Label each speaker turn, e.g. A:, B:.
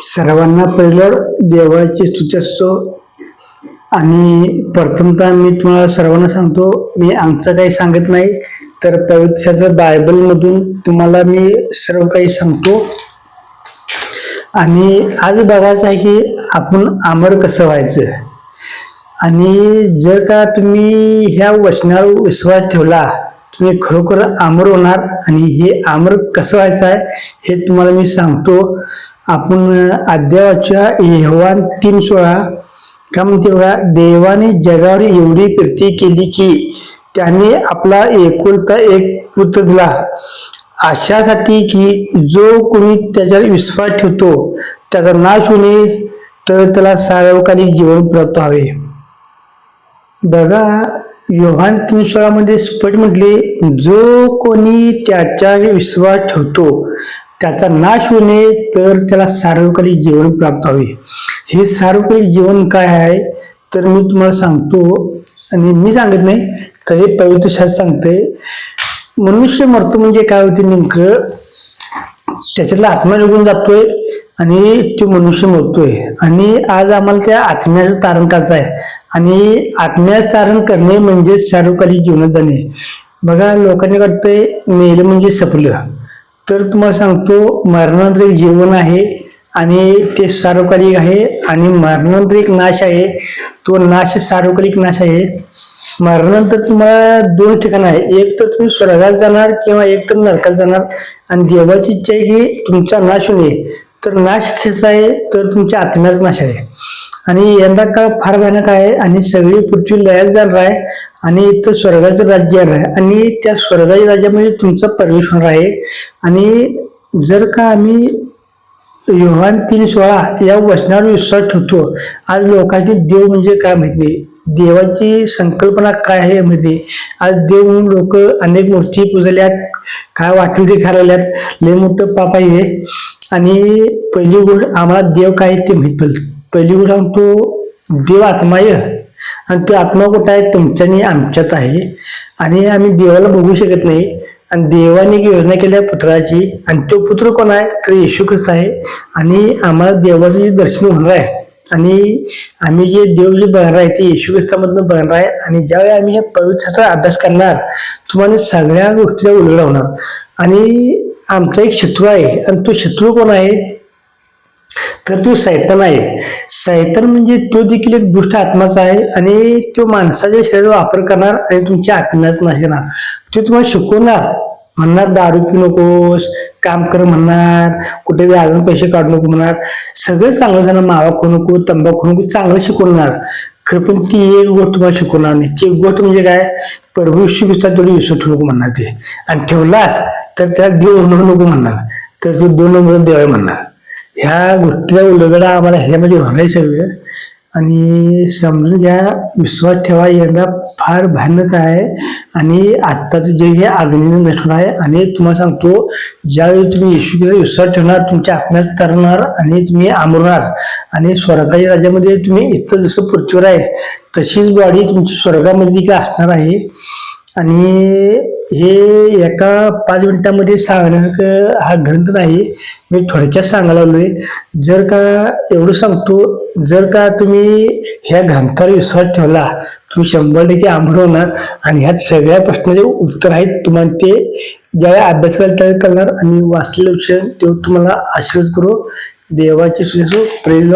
A: सर्वांना पहिलं देवाची स्तुती असतो. आणि प्रथमतः मी तुम्हाला सर्वांना सांगतो मी आमचं काही सांगत नाही तर पवित्राचं बायबलमधून तुम्हाला मी सर्व काही सांगतो. आणि आज बघायचं आहे की आपण अमर कसं व्हायचं. आणि जर का तुम्ही ह्या वचनावर विश्वास ठेवला तुम्ही खरोखर अमर होणार आणि हे अमर कसं व्हायचं आहे हे तुम्हाला मी सांगतो. आपण अध्यायाच्या यहोवान तीन सोळा का म्हणते बघा देवाने जगावर एवढी प्रीती केली की त्याने आपला एकुलता एक पुत्र दिला. अशासाठी की जो कोणी त्याच्यावर विश्वास ठेवतो त्याचा नाश होणे तर त्याला सार्वकालिक जीवन प्राप्त व्हावे. बघा योहान तीन सोळामध्ये स्पष्ट म्हटले जो कोणी त्याच्यावर विश्वास ठेवतो त्याचा नाश होणे तर त्याला सार्वकालिक जीवन प्राप्त हवे. हे सार्वकालिक जीवन काय आहे? तर मी तुम्हाला सांगतो आणि मी सांगत नाही तर हे पवित्र शास्त्र सांगते मनुष्य मरतो म्हणजे काय होते नेमकं? त्याच्यातला आत्मा निघून जातोय आणि तो मनुष्य मरतोय. आणि आज आम्हाला त्या आत्म्याचं तारण करायचं आहे. आणि आत्म्याचं तारण करणे म्हणजे सार्वकालिक जीवनात जाणे. बघा लोकांनी वाटतंय मेलं म्हणजे सपलं तर तुम्हाला सांगतो मरणानंतर एक जीवन आहे आणि ते सार्वकालिक आहे आणि मरणानंतर एक नाश आहे. तो नाश सार्वकालिक नाश आहे. मरणानंतर तुम्हाला दोन ठिकाण आहे. एक तर तुम्ही स्वर्गात जाणार किंवा एक तर नरकात जाणार. आणि देवाची इच्छा आहे की तुमचा नाश होणे तर नाश खेचा आहे तर तुमच्या आत्म्याच नाश आहे. आणि यंदा काळ फार भयानक आहे आणि सगळी पृथ्वी लयात जाणार आहे आणि इथं स्वर्गाचं राज्य येणार आहे. आणि त्या स्वर्गाच्या राज्यामध्ये तुमचा प्रवेश होणार आहे. आणि जर का आम्ही योहान तीन सोळा या वचनावर विश्वास ठेवतो आज लोकांची देव म्हणजे काय माहिती नाही. देवाची संकल्पना काय आहे माहिती आज देव म्हणून लोक अनेक मूर्ती पुजल्यात काय वाटलं ते खायल्यात लय मोठं पाप आहे आणि पहिली गोष्ट आम्हाला देव काय आहे ते माहीत पहिली गोष्ट सांगतो देव आत्मा आहे. आणि तो आत्मा कुठं आहे? तुमच्या आमच्यात आहे. आणि आम्ही देवाला बघू शकत नाही. आणि देवाने एक योजना केल्या आहे पुत्राची. आणि तो पुत्र कोण आहे? तर येशू ख्रिस्त आहे. आणि आम्हाला देवाचं जे दर्शन होणार आहे. आणि आम्ही जे देव जे बघणार आहे ते येशू ख्रिस्तामधनं बघणार आहे. आणि ज्यावेळी आम्ही या पवित्राचा अभ्यास करणार तुम्हाला सगळ्या गोष्टीचा उलगडा होणार. आणि आमचा एक शत्रू आहे आणि तो शत्रू कोण आहे? तर तो सैतान आहे. सैतान म्हणजे तो देखील एक दुष्ट आत्माचा आहे आणि तो माणसाच्या शरीर वापर करणार आणि तुमच्या आत्म्याच नसणार ते तुम्हाला शिकवणार. म्हणणार दारू पिऊ नकोस काम कर म्हणणार कुठे अजून पैसे काढू नको म्हणणार. सगळं चांगलं सांगणार मावा खाऊ नको तंबाखू नको चांगलं शिकवणार. खरं पण ती एक गोष्ट तुम्हाला शिकवणार नाही. ती एक गोष्ट म्हणजे काय? परभूशी विस्तार थोडी विसरू नको म्हणणार ते. आणि ठेवलास तर त्या देव म्हणून नको म्हणणार तर तो दोन नंबर देव आहे म्हणणार ह्या गोष्टीचा उलगडा आम्हाला ह्याच्यामध्ये होणार सगळं. आणि समजून घ्या विश्वास ठेवा यंदा फार भयानक आहे. आणि आत्ताचं जे हे अग्नीने नसणार आहे आणि तुम्हाला सांगतो ज्यावेळी तुम्ही येशूकडे विश्वास ठेवणार तुमच्या आत्म्यात तरणार आणि तुम्ही आमरणार. आणि स्वर्गाच्या राज्यामध्ये तुम्ही इथं जसं पृथ्वीवर आहे तशीच बॉडी तुमची स्वर्गामध्ये असणार आहे. आणि हे एका पाच मिनिटामध्ये सांगणं हा ग्रंथ नाही मी थोडक्यात सांगायला लागलोय जर का एवढं सांगतो जर का तुम्ही ह्या ग्रंथावर विश्वास ठेवला तुम्ही शंभर टक्के आंबड होणार आणि ह्यात सगळ्या प्रश्नाचे उत्तर आहेत तुम्हाला ते ज्यावेळी अभ्यास करायला त्यावेळी करणार आणि वाचलेलं विषय तेव्हा तुम्हाला आशीर्वाद करू. देवाची सुसो प्रेज